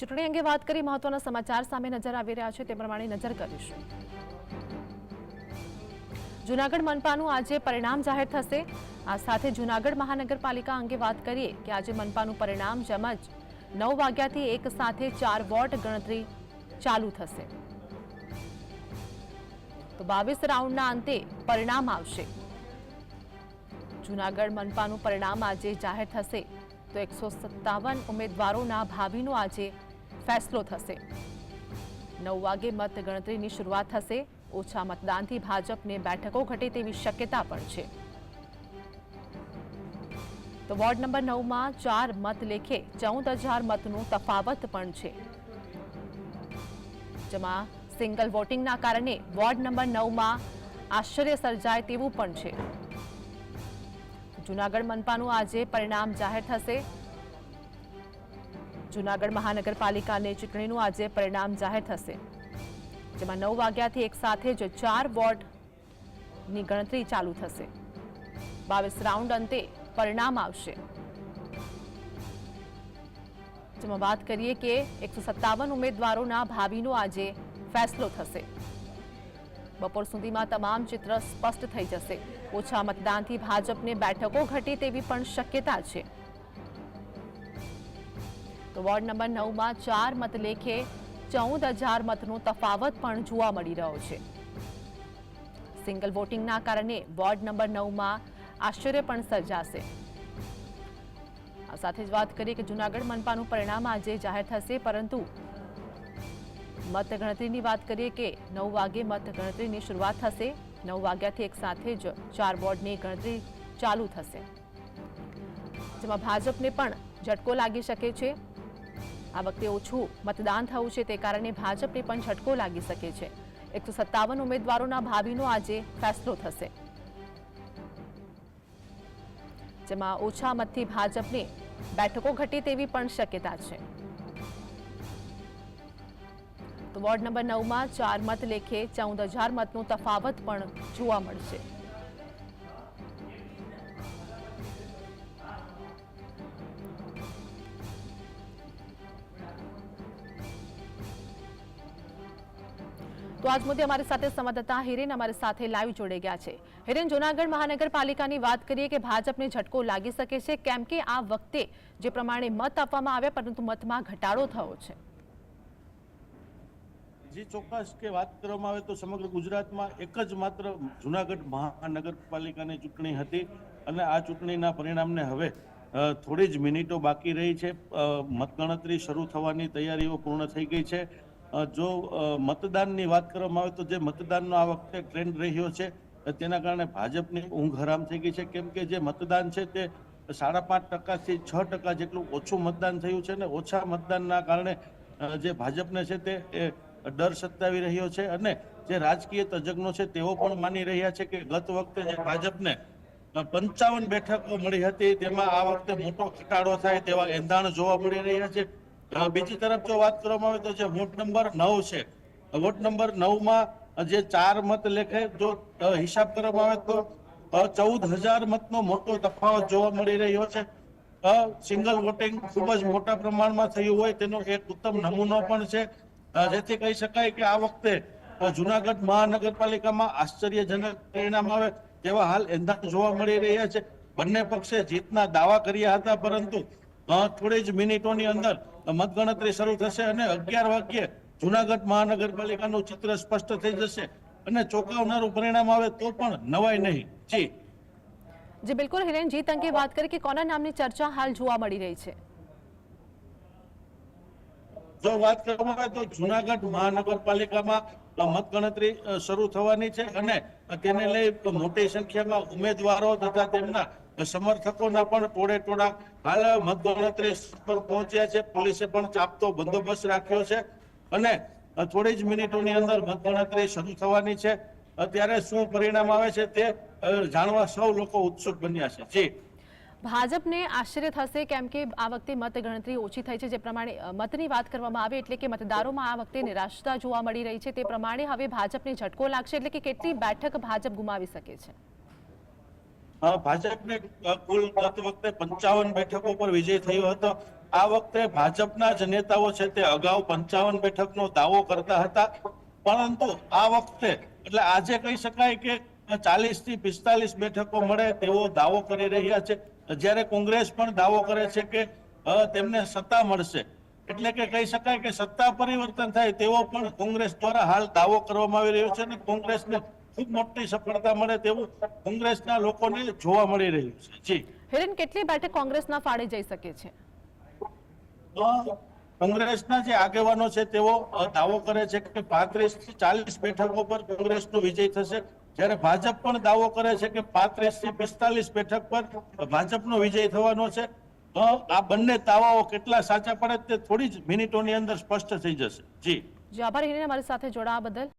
ચૂંટણી અંગે વાત કરી મહત્વના સમાચાર સામે નજર આવી રહ્યા છે તે પ્રમાણે નજર કરીશું. જૂનાગઢ મનપાનું આજે પરિણામ જાહેર થશે. આ સાથે જૂનાગઢ મહાનગરપાલિકા અંગે વાત કરીએ કે આજે મનપાનું પરિણામ જેમજ નવ વાગ્યાથી એક સાથે ચાર વોટ ગણતરી ચાલુ થશે. તો બાવીસ રાઉન્ડના અંતે પરિણામ આવશે. જૂનાગઢ મનપાનું પરિણામ આજે જાહેર થશે. તો એકસો સત્તાવન ઉમેદવારોના ભાવિનો આજે ફેસલો થશે. નવ વાગે મત ગણતરીની શરૂઆત થશે. ઓછા મતદાનથી ભાજપને બેઠકો ઘટે તેવી શક્યતા પણ છે. તો વોર્ડ નંબર નવમાં ચાર મત લેખે ચૌદ હજાર મતનું તફાવત પણ છે. જેમાં સિંગલ વોટિંગના કારણે વોર્ડ નંબર નવમાં આશ્ચર્ય સર્જાય તેવું પણ છે. જૂનાગઢ મનપાનું આજે પરિણામ જાહેર થશે. જૂનાગઢ મહાનગરપાલિકાની ચૂંટણીનું આજે પરિણામ જાહેર થશે. જેમાં નવ વાગ્યાથી એક સાથે જ ચાર વોર્ડની ગણતરી ચાલુ થશે. બાવીસ રાઉન્ડ અંતે પરિણામ આવશે. જેમાં વાત કરીએ કે એકસો સત્તાવન ઉમેદવારોના ભાવિનો આજે ફેસલો થશે. બપોર સુધીમાં તમામ ચિત્ર સ્પષ્ટ થઈ જશે. ઓછા મતદાનથી ભાજપને બેઠકો ઘટે તેવી પણ શક્યતા છે. તો વોર્ડ નંબર નવમાં ચાર મત લેખે ચૌદ હજાર મતનો તફાવત પણ જોવા મળી રહ્યો છે. સિંગલ વોટિંગના કારણે વોર્ડ નંબર નવમાં આશ્ચર્ય પણ સર્જાશે. આ સાથે જ વાત કરીએ કે જૂનાગઢ મનપાનું પરિણામ આજે જાહેર થશે, પરંતુ મતગણતરીની વાત કરીએ કે નવ વાગે મતગણતરીની શરૂઆત થશે. નવ વાગ્યાથી એક સાથે જ ચાર વોર્ડની ગણતરી ચાલુ થશે. જેમાં ભાજપને પણ ઝટકો લાગી શકે છે. આ વખતે ઓછું મતદાન થયું છે તે કારણે ભાજપને પણ ઝટકો લાગી શકે છે. એકસો સત્તાવન ઉમેદવારોના ભાવિનો આજે ફેસલો થશે. જેમાં ઓછા મતથી ભાજપને બેઠકો ઘટે તેવી પણ શક્યતા છે. વોર્ડ નંબર નવમાં ચાર મત લેખે ચૌદ હજાર મતનો તફાવત પણ જોવા મળશે. તો આજ મુદ્દે અમારી સાથે સંવાદદાતા હિરેન અમારી સાથે લાઈવ જોડાઈ ગયા છે. હિરેન, જૂનાગઢ મહાનગરપાલિકાની વાત કરીએ કે ભાજપને ઝટકો લાગી શકે છે, કેમ કે આ વખતે જે પ્રમાણે મત આપવામાં આવ્યા, પરંતુ મતમાં ઘટાડો થયો છે. જી, ચોક્કસ કે વાત કરવામાં આવે તો સમગ્ર ગુજરાતમાં એક જ માત્ર જુનાગઢ મહાનગરપાલિકાની ચૂંટણી હતી અને આ ચૂંટણીના પરિણામને હવે થોડી જ મિનિટો બાકી રહી છે. મતગણતરી શરૂ થવાની તૈયારીઓ પૂર્ણ થઈ ગઈ છે. જો મતદાનની વાત કરવામાં આવે તો જે મતદાનનો આ વખતે ટ્રેન્ડ રહ્યો છે, તેના કારણે ભાજપની ઊંઘ હરામ થઈ ગઈ છે. કેમ કે જે મતદાન છે તે સાડા પાંચ ટકાથી છ ટકા જેટલું ઓછું મતદાન થયું છે અને ઓછા મતદાનના કારણે જે ભાજપને છે તે ડર સતાવી રહ્યો છે અને જે રાજકીય તજજ્ઞો છે, તેઓ પણ માની રહ્યા છે કે ગત વખતે જે ભાજપને પંચાવન બેઠકો મળી હતી, તેમાં આ વખતે મોટો ઘટાડો થાય તેવા એંધાણ જોવા મળી રહ્યા છે. બીજી તરફ જો વાત કરવામાં આવે તો જે વોટ નંબર નવ છે, વોટ નંબર નવમાં જે ચાર મત લેખે જો હિસાબ કરવામાં આવે તો ચૌદ હજાર મતનો મોટો તફાવત જોવા મળી રહ્યો છે. સિંગલ વોટિંગ ખૂબ જ મોટા પ્રમાણમાં થયું હોય તેનો એક ઉત્તમ નમૂનો પણ છે. જેથી કહી શકાય કે આ વખતે જુનાગઢ મહાનગરપાલિકામાં આશ્ચર્યજનક પરિણામ આવે તેવા હાલ એંધાણ જોવા મળી રહ્યા છે. બંને પક્ષે જીતના દાવા કર્યા હતા, પરંતુ થોડી જ મિનિટોની અંદર મતગણતરી શરૂ થશે અને અગિયાર વાગ્યે જુનાગઢ મહાનગરપાલિકાનું ચિત્ર સ્પષ્ટ થઈ જશે અને ચોંકાવનારું પરિણામ આવે તો પણ નવાય નહીં. જી. જી, બિલકુલ હિરેન, જીત અંગે વાત કરી કે કોના નામની ચર્ચા હાલ જોવા મળી રહી છે? જો વાત કરવામાં આવે તો જુનાગઢ મહાનગરપાલિકામાં મતગણતરી ગણતરી શરૂ થવાની છે અને તેને લઈ મોટી સંખ્યામાં ઉમેદવારો તથા તેમના સમર્થકોના પણ ટોળે ટોળા હાલ મતગણતરી પર પહોંચ્યા છે. પોલીસે પણ ચાપતો બંદોબસ્ત રાખ્યો છે અને થોડી જ મિનિટોની અંદર મતગણતરી શરૂ થવાની છે. અત્યારે શું પરિણામ આવે છે તે જાણવા સૌ લોકો ઉત્સુક બન્યા છે. જી. ભાજપને આશ્ચર્ય થશે કેમ કે આ વખતે મતગણતરી ઓછી થઈ છે. જે પ્રમાણે મતની વાત કરવામાં આવે એટલે કે મતદારોમાં આ વખતે નિરાશતા જોવા મળી રહી છે. તે પ્રમાણે હવે ભાજપને ઝટકો લાગશે એટલે કે કેટલી બેઠક ભાજપ ગુમાવી શકે છે? ભાજપને કુલ ગત વખતે પંચાવન બેઠકો પર વિજય થયો હતો. આ વખતે ભાજપના જ નેતાઓ છે તે અગાઉ પંચાવન બેઠકનો દાવો કરતા હતા. પરંતુ આ વખતે, એટલે આજે કહી શકાય કે ચાલીસથી પિસ્તાલીસ બેઠકો મળે તેવો દાવો કરી રહ્યા છે. જ્યારે કોંગ્રેસ પણ દાવો કરે છે કે તેમને સત્તા મળશે. એટલે કે કહી શકાય કે સત્તા પરિવર્તન થાય તેવો પણ કોંગ્રેસ દ્વારા હાલ દાવો કરવામાં આવી રહ્યો છે અને કોંગ્રેસને ખૂબ મોટી સફળતા મળે તેવું કોંગ્રેસના લોકોને જોવા મળી રહ્યું છે. જી. હિરેન કેટલી બેઠક કોંગ્રેસના ફાળે જઈ શકે છે? કોંગ્રેસના જે આગેવાનો છે તેઓ દાવો કરે છે કે પાંત્રીસથી ચાલીસ બેઠકો પર કોંગ્રેસનો વિજય થશે. જ્યારે ભાજપ પણ દાવો કરે છે કે પાંત્રીસથી પિસ્તાલીસ બેઠક પર ભાજપનો વિજય થવાનો છે, તો આ બંને દાવાઓ કેટલા સાચા પડે તે થોડી જ મિનિટોની અંદર સ્પષ્ટ થઈ જશે. જી. જી, આભાર હિરેન, અમારી સાથે જોડાવા બદલ.